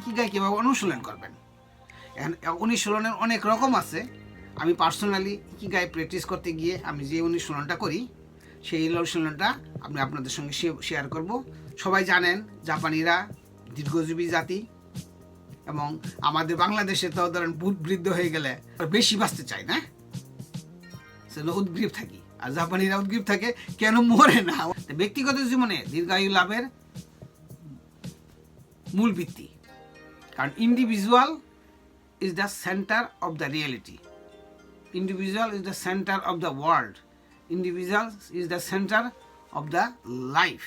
Ikigai কীভাবে অনুশীলন করবেন। এখন, অনুশীলনের অনেক রকম আছে। আমি পার্সোনালি কী গায়ে প্র্যাকটিস করতে গিয়ে আমি যে অনুশীলনটা করি, সেই অনুশীলনটা আমি আপনাদের সঙ্গে শেয়ার করব। সবাই জানেন, জাপানিরা দীর্ঘজীবী জাতি এবং আমাদের বাংলাদেশে তো ধরেন বুধ বৃদ্ধ হয়ে গেলে বেশি বাঁচতে চায় না। সেগুলো উদ্গ্রীব থাকি। আর জাপানিরা উদ্গ্রীব থাকে, কেন মরে না? ব্যক্তিগত জীবনে দীর্ঘায়ু লাভের মূল ভিত্তি। কারণ individual is the centre of the reality individual is the centre of the world individual is the centre of the life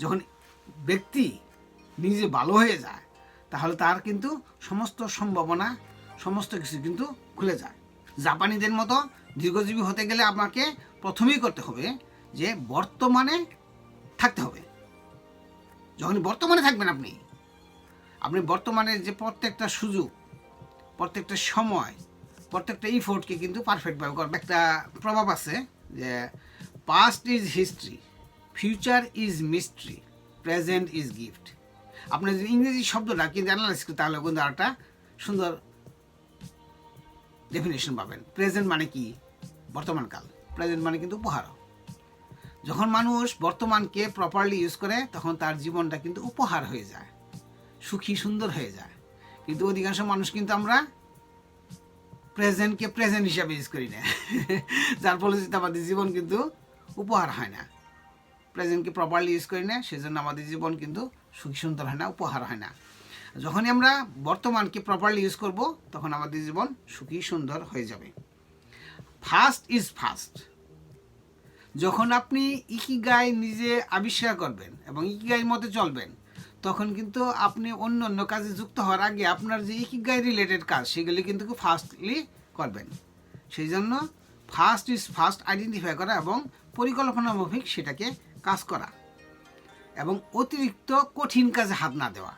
যখন ব্যক্তি নিজে ভালো হয়ে যায়, তাহলে তার কিন্তু সমস্ত সম্ভাবনা, সমস্ত কিছু কিন্তু খুলে যায়। জাপানিদের মতো দীর্ঘজীবী হতে গেলে আপনাকে প্রথমেই করতে হবে যে বর্তমানে থাকতে হবে। যখন বর্তমানে থাকবেন আপনি আপনি বর্তমানে যে প্রত্যেকটা সুযোগ, প্রত্যেকটা সময়, প্রত্যেকটা ইফোর্টকে কিন্তু পারফেক্টভাবে করবে একটা প্রভাব আছে যে past is history future is mystery present is gift আপনার যদি ইংরেজি শব্দটা কিন্তু অ্যানালাইজ করি, তাহলে কিন্তু একটা সুন্দর ডেফিনেশন পাবেন। প্রেজেন্ট মানে কি? বর্তমানকাল প্রেজেন্ট মানে কিন্তু উপহার। যখন মানুষ বর্তমানকে প্রপারলি ইউজ করে, তখন তার জীবনটা কিন্তু উপহার হয়ে যায়। সুখী, সুন্দর হয়ে যায়। কিন্তু অধিকাংশ মানুষ কিন্তু আমরা প্রেজেন্টকে প্রেজেন্ট হিসাবে ইউজ করি না। যার ফলে আমাদের জীবন কিন্তু উপহার হয় না। প্রেজেন্টকে প্রপারলি ইউজ করি না, সেজন্য আমাদের জীবন কিন্তু সুখী, সুন্দর হয় না, উপহার হয় না। যখনই আমরা বর্তমানকে প্রপারলি ইউজ করব, তখন আমাদের জীবন সুখী, সুন্দর হয়ে যাবে। ফার্স্ট ইজ ফার্স্ট যখন আপনি ইকিগাই নিজে আবিষ্কার করবেন এবং ইকিগাই মতে চলবেন তখন কিন্তু আপনি অন্য অন্য কাজে যুক্ত হওয়ার আগে আপনার যে ইকিগাই রিলেটেড কাজ, সেগুলি কিন্তু ফার্স্টলি করবেন। সেই জন্য ফার্স্ট ইজ ফার্স্ট আইডেন্টিফাই করা এবং পরিকল্পনা মাফিক সেটাকে কাজ করা। এবং অতিরিক্ত কঠিন কাজে হাত না দেওয়া।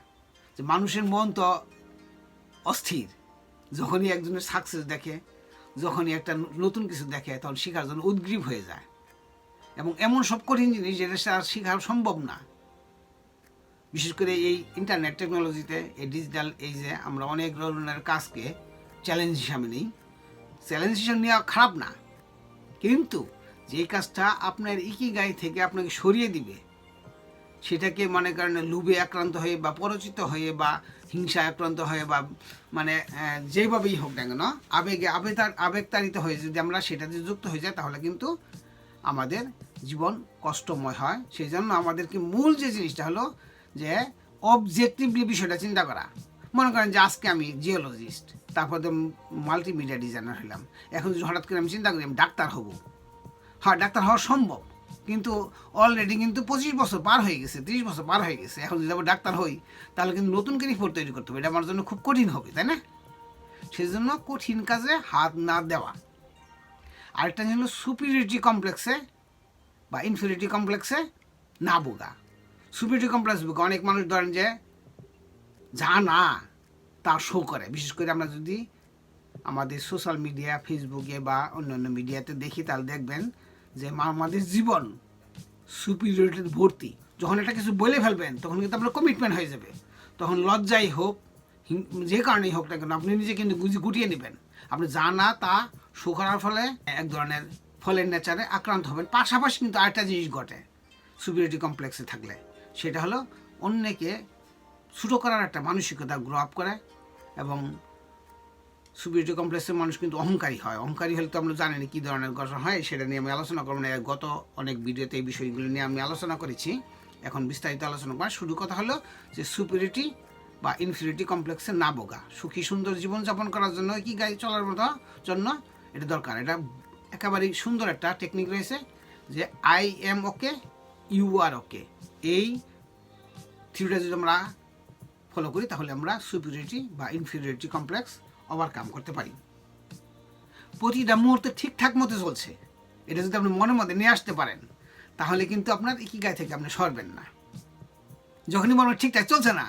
যে মানুষের মন তো অস্থির। যখনই একজনের সাকসেস দেখে, যখনই একটা নতুন কিছু দেখে, তখন শেখার জন্য উদ্গ্রীব হয়ে যায়। এবং এমন সব কঠিন জিনিস যেটা সে আর শেখা সম্ভব না। বিশেষ করে এই ইন্টারনেট টেকনোলজিতে এই ডিজিটাল এই যে আমরা অনেক ধরনের কাজকে চ্যালেঞ্জ হিসাবে নিই। চ্যালেঞ্জ হিসাবে নেওয়া খারাপ না। কিন্তু যে কাজটা আপনার ইকি গায়ে থেকে আপনাকে সরিয়ে দিবে, সেটাকে মনে করেন লুবে আক্রান্ত হয়ে বা পরিচিত হয়ে বা হিংসা আক্রান্ত হয়ে বা মানে যেভাবেই হোক না কেন, আবেগে আবেগ আবেগতাড়িত হয়ে যদি আমরা সেটাতে যুক্ত হয়ে যাই, তাহলে কিন্তু আমাদের জীবন কষ্টময় হয়। সেই জন্য আমাদেরকে মূল যে জিনিসটা হলো যে অবজেক্টিভলি বিষয়টা চিন্তা করা। মনে করেন যে আজকে আমি জিওলজিস্ট তারপর তো মাল্টিমিডিয়া ডিজাইনার হলাম এখন যদি হঠাৎ করে আমি চিন্তা করি আমি ডাক্তার হব। হ্যাঁ ডাক্তার হওয়া সম্ভব, কিন্তু অলরেডি কিন্তু পঁচিশ বছর পার হয়ে গেছে, ত্রিশ বছর পার হয়ে গেছে। এখন যদি আবার ডাক্তার হই, তাহলে কিন্তু নতুন করে রিপোর্ট তৈরি করতে হবে। এটা আমার জন্য খুব কঠিন হবে, তাই না? সেই জন্য কঠিন কাজে হাত না দেওয়া। আরেকটা হলো সুপিরিয়রিটি কমপ্লেক্সে বা ইনফিরিটি কমপ্লেক্সে না বোগা সুপিরিয়রিটি কমপ্লেক্স বোকা অনেক মানুষ ধরেন যে যা না তা শো করে। বিশেষ করে আমরা যদি আমাদের সোশ্যাল মিডিয়া ফেসবুকে বা অন্যান্য মিডিয়াতে দেখি, তাহলে দেখবেন যে আমাদের জীবন সুপিরিয়রিটিতে ভর্তি। যখন একটা কিছু বলে ফেলবেন, তখন কিন্তু আপনার কমিটমেন্ট হয়ে যাবে। তখন লজ্জাই হোক যে কারণেই হোক না কেন, আপনি নিজে কিন্তু গুটিয়ে নেবেন। আপনি যা না, তা শো করার ফলে এক ধরনের ফলের নেচারে আক্রান্ত হবেন। পাশাপাশি কিন্তু আরেকটা জিনিস ঘটে সুপিরিয়রিটি কমপ্লেক্সে থাকলে। সেটা হলো অন্যকে ছোটো করার একটা মানসিকতা গ্রো আপ করে এবং সুপিরিয়রিটি কমপ্লেক্সের মানুষ কিন্তু অহংকারী হয়। অহংকারী হলে তো আমরা জানি না কী ধরনের ঘটনা হয়, সেটা নিয়ে আমি আলোচনা করব না। গত অনেক ভিডিওতে এই বিষয়গুলো নিয়ে আমি আলোচনা করেছি। এখন বিস্তারিত আলোচনা করা শুরু কথা হলো যে সুপিরিয়রিটি বা ইনফিরিটি কমপ্লেক্সে না বোগা সুখী সুন্দর জীবনযাপন করার জন্য কি গাড়ি চলার মতো জন্য এটা দরকার। এটা একেবারেই সুন্দর একটা টেকনিক রয়েছে যে I am okay you are okay এই থিওরিটা যদি আমরা ফলো করি, তাহলে আমরা সুপিরিয়রিটি বা ইনফিরিয়রিটি কমপ্লেক্স ওভারকাম করতে পারি। প্রতিটা মুহূর্তে ঠিকঠাক মতো চলছে। এটা যদি আপনি মনে মধ্যে নিয়ে আসতে পারেন, তাহলে কিন্তু আপনার একই ইকিগায় থেকে আপনি সরবেন না। যখনই মনে ঠিকঠাক চলছে না,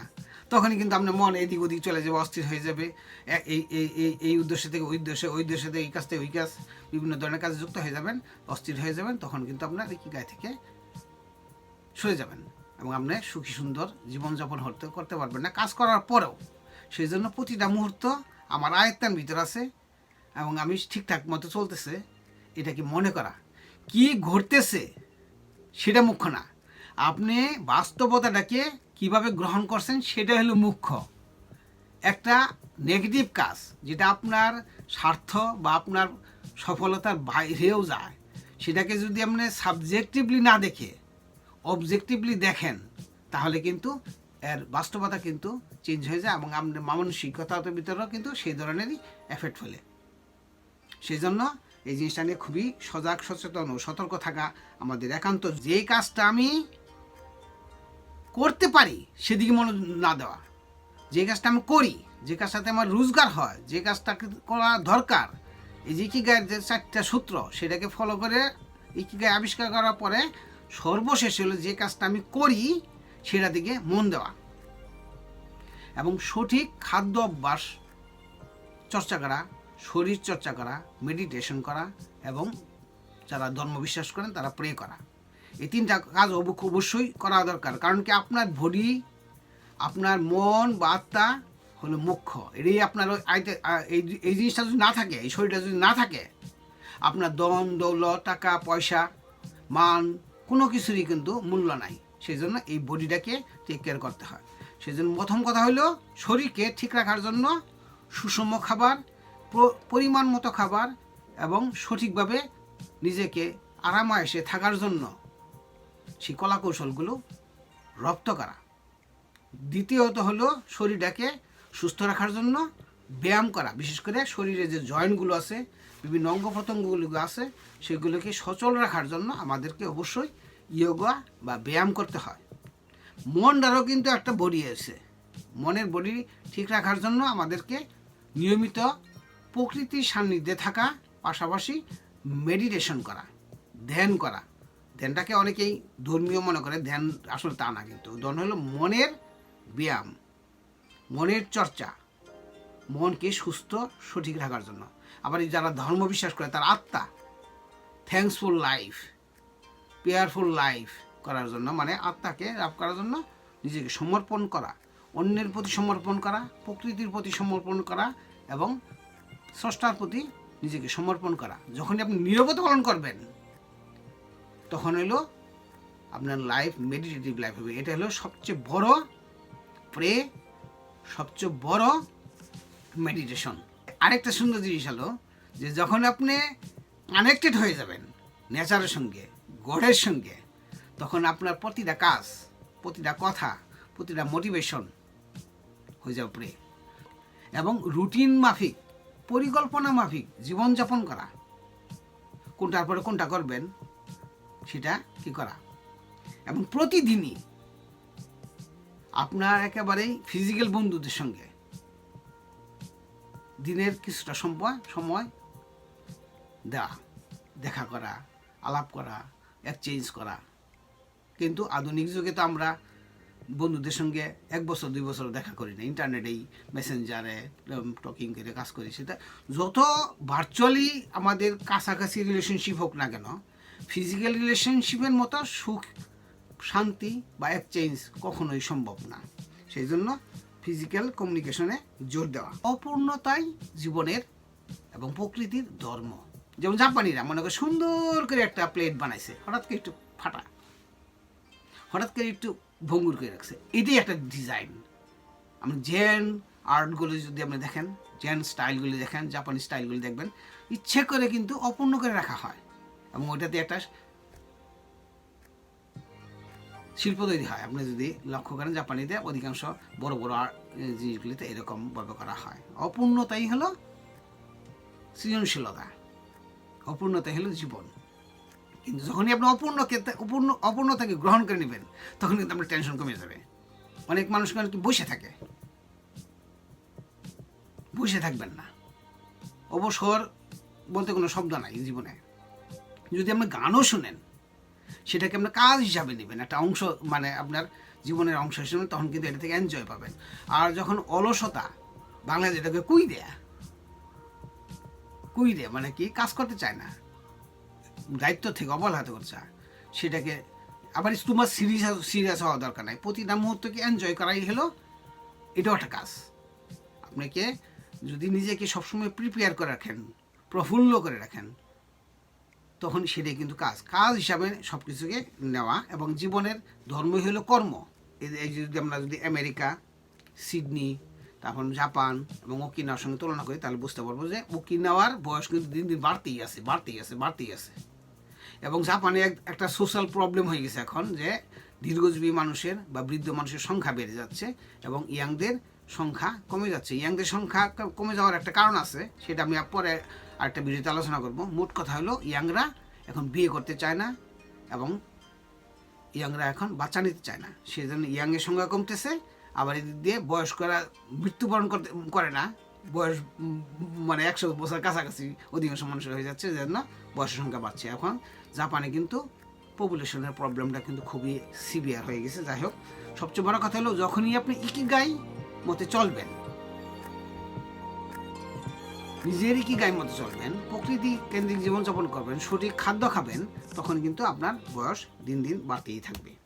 তখনই কিন্তু আপনার মন এদিক ওদিক চলে যাবে, অস্থির হয়ে যাবে। এই এই এই উদ্দেশ্য থেকে ওই উদ্দেশ্যে, ওই উদ্দেশ্য থেকে এই কাজ থেকে ওই কাজ, বিভিন্ন ধরনের কাজে যুক্ত হয়ে যাবেন, অস্থির হয়ে যাবেন, তখন কিন্তু আপনার একই ইকিগায় থেকে সরে যাবেন এবং আপনি সুখী, সুন্দর জীবনযাপন হতে করতে পারবেন না। কাজ করার পরেও সেই জন্য প্রতিটা মুহূর্ত আমার আয়ত্তার ভিতর আছে এবং আমি ঠিকঠাক মতো চলতেছে, এটা কি মনে করা? কি ঘটতেছে সেটা মুখ্য না। আপনি বাস্তবতাটাকে কীভাবে গ্রহণ করছেন সেটা হলো মুখ্য। একটা নেগেটিভ কাজ যেটা আপনার স্বার্থ বা আপনার সফলতার বাইরেও যায়, সেটাকে যদি আপনি সাবজেক্টিভলি না দেখে অবজেক্টিভলি দেখেন, তাহলে কিন্তু এর বাস্তবতা কিন্তু চেঞ্জ হয়ে যায় এবং আপনার মানসিকতার ভিতরেও কিন্তু সেই ধরনেরই এফেক্ট ফেলে। সেই জন্য এই জিনিসটা নিয়ে খুবই সজাগ, সচেতন ও সতর্ক থাকা আমাদের একান্ত। যে কাজটা আমি করতে পারি, সেদিকে মনোযোগ না দেওয়া। যে কাজটা আমি করি, যে কাজটাতে আমার রোজগার হয়, যে কাজটা করা দরকার, এই যে কি গায়ের যে চারটা সূত্র, সেটাকে ফলো করে ইকিগায় আবিষ্কার করার পরে সর্বশেষ হলো যে কাজটা আমি করি, সেটা দিকে মন দেওয়া। এবং সঠিক খাদ্য অভ্যাস, চর্চা করা, শরীর চর্চা করা মেডিটেশন করা এবং যারা ধর্ম বিশ্বাস করেন তারা প্রে করা। এই তিনটা কাজ অব- অবশ্যই করা দরকার। কারণ কি আপনার বডি আপনার মন বা আত্মা হলো মুখ্য। এটাই আপনার এই এই জিনিসটা যদি না থাকে, এই শরীরটা যদি না থাকে, আপনার দন দৌলত, টাকা, পয়সা, মান কোনো কিছুরই কিন্তু মূল্য নাই। সেই জন্য এই বডিটাকে টেক কেয়ার করতে হয়। সেই জন্য প্রথম কথা হলো শরীরকে ঠিক রাখার জন্য সুষম খাবার পরিমাণ মতো খাবার এবং সঠিকভাবে নিজেকে আরামায়েসে থাকার জন্য সেই কলা কৌশলগুলো রপ্ত করা। দ্বিতীয়ত হলো শরীরটাকে সুস্থ রাখার জন্য ব্যায়াম করা। বিশেষ করে শরীরে যে জয়েন্টগুলো আছে বিভিন্ন অঙ্গ প্রত্যঙ্গগুলো আছে, সেগুলোকে সচল রাখার জন্য আমাদেরকে অবশ্যই ইয়োগা বা ব্যায়াম করতে হয়। মনটারও কিন্তু একটা বডি আছে। মনের বডি ঠিক রাখার জন্য আমাদেরকে নিয়মিত প্রকৃতির সান্নিধ্যে থাকা, পাশাপাশি মেডিটেশন করা, ধ্যান করা। ধ্যানটাকে অনেকেই ধর্মীয় মনে করে, ধ্যান আসলে তা না কিন্তু। ধ্যান হলো মনের ব্যায়াম, মনের চর্চা। মনকে সুস্থ, সঠিক রাখার জন্য। আবার যারা ধর্ম বিশ্বাস করে, তার আত্মা থ্যাঙ্কসফুল লাইফ পেয়ারফুল লাইফ করার জন্য মানে আত্মাকে লাভ করার জন্য নিজেকে সমর্পণ করা, অন্যের প্রতি সমর্পণ করা, প্রকৃতির প্রতি সমর্পণ করা এবং স্রষ্টার প্রতি নিজেকে সমর্পণ করা। যখনই আপনি নিরবতা পালন করবেন, তখন হলো আপনার লাইফ মেডিটেটিভ লাইফ হবে। এটা হলো সবচেয়ে বড় প্রে সবচেয়ে বড় মেডিটেশন আরেকটা সুন্দর জিনিস হলো যে যখন আপনি কানেক্টেড হয়ে যাবেন নেচারের সঙ্গে গডের সঙ্গে, তখন আপনার প্রতিটা কাজ, প্রতিটা কথা, প্রতিটা মোটিভেশন হয়ে যাবে প্রে। এবং রুটিন মাফিক, পরিকল্পনা মাফিক, জীবনযাপন করা। কোনটার পরে কোনটা করবেন, সেটা কি করা? এবং প্রতিদিনই আপনার একেবারেই ফিজিক্যাল বন্ধুদের সঙ্গে দিনের কিছুটা সময় সময় দেওয়া, দেখা করা, আলাপ করা এক্সচেঞ্জ করা। কিন্তু আধুনিক যুগে তো আমরা বন্ধুদের সঙ্গে এক বছর, দুই বছর দেখা করি না। ইন্টারনেটেই, মেসেঞ্জারে টকিং করে কাজ করি সেটা। যত ভার্চুয়ালি আমাদের কাছাকাছি রিলেশনশিপ হোক না কেন ফিজিক্যাল রিলেশনশিপের মতো সুখ, শান্তি বা এক্সচেঞ্জ কখনোই সম্ভব না। সেই জন্য ফিজিক্যাল কমিউনিকেশনে জোর দেওয়া। অপূর্ণতাই জীবনের এবং প্রকৃতির ধর্ম। যেমন জাপানিরা মনে করে সুন্দর করে একটা প্লেট বানাইছে, হঠাৎ করে একটু ফাটা। হঠাৎ করে একটু ভঙ্গুর করে রাখছে। এটাই একটা ডিজাইন আপনি জেন আর্টগুলো যদি আপনি দেখেন জেন স্টাইলগুলি দেখেন জাপানি স্টাইলগুলি দেখবেন, ইচ্ছে করে কিন্তু অপূর্ণ করে রাখা হয়। এবং ওইটাতে একটা শিল্প তৈরি হয়। আপনি যদি লক্ষ্য করেন জাপানিতে অধিকাংশ বড় বড় জিনিসগুলিতে এরকমভাবে করা হয়। অপূর্ণতাই হলো সৃজনশীলতা। অপূর্ণতাই হলো জীবন। কিন্তু যখনই আপনি অপূর্ণকে অপূর্ণ, অপূর্ণতাকে গ্রহণ করে নেবেন, তখন কিন্তু আপনার টেনশন কমে যাবে। অনেক মানুষ কি বসে থাকে। বসে থাকবেন না। অবসর বলতে কোনো শব্দ নাই জীবনে। যদি আপনি গানও শুনেন সেটাকে আপনার কাজ হিসাবে নেবেন, একটা অংশ মানে আপনার জীবনের অংশ হিসেবে তখন কিন্তু এটা থেকে এনজয় পাবেন। আর যখন অলসতা বাংলা যেটাকে কুই দেয়া কুই দেয়া মানে কি? কাজ করতে চায় না, দায়িত্ব থেকে অবহেলাতে করছে, সেটাকে আবার তোমার সিরিয়াস সিরিয়াস হওয়া দরকার নাই। প্রতিটা মুহূর্তকে এনজয় করাই হলো, এটাও একটা কাজ। আপনাকে যদি নিজেকে সবসময় প্রিপেয়ার করে রাখেন, প্রফুল্ল করে রাখেন তখন সেটাই কিন্তু কাজ। কাজ হিসাবে সব কিছুকে নেওয়া এবং জীবনের ধর্মই হলো কর্ম। এই যদি আমরা যদি আমেরিকা, সিডনি, তারপর জাপান এবং ওকিনাওয়ার সঙ্গে তুলনা করি, তাহলে বুঝতে পারব যে ওকিনাওয়ার বয়স কিন্তু দিন দিন বাড়তেই আছে বাড়তেই আছে বাড়তেই আছে। এবং জাপানে এক- একটা সোশ্যাল প্রবলেম হয়ে গেছে এখন যে দীর্ঘজীবী মানুষের বা বৃদ্ধ মানুষের সংখ্যা বেড়ে যাচ্ছে এবং ইয়াংদের সংখ্যা কমে যাচ্ছে। ইয়াংদের সংখ্যা কমে যাওয়ার একটা কারণ আছে, সেটা আমি পরে আরেকটা ভিডিওতে আলোচনা করব। মোট কথা হলো, ইয়াংরা এখন বিয়ে করতে চায় না এবং ইয়াংরা এখন বাচ্চা নিতে চায় না। সেই জন্য ইয়াংয়ের সংখ্যা কমতেছে, আবার এদিক দিয়ে বয়স্করা মৃত্যুবরণ করতে, করে না। বয়স মানে একশো বছর কাছাকাছি অধিকাংশ মানুষের হয়ে যাচ্ছে জন্য বয়সের সংখ্যা বাড়ছে। এখন জাপানে কিন্তু পপুলেশনের প্রবলেমটা কিন্তু খুবই সিভিয়ার হয়ে গেছে। যাই হোক, সবচেয়ে বড় কথা হলো, যখনই আপনি ইকিগাই মতে চলবেন নিজের গায়ের মতো চলবেন? প্রকৃতি কেন্দ্রিক জীবনযাপন করবেন, সঠিক খাদ্য খাবেন, তখন কিন্তু আপনার বয়স দিন দিন বাড়তেই থাকবে।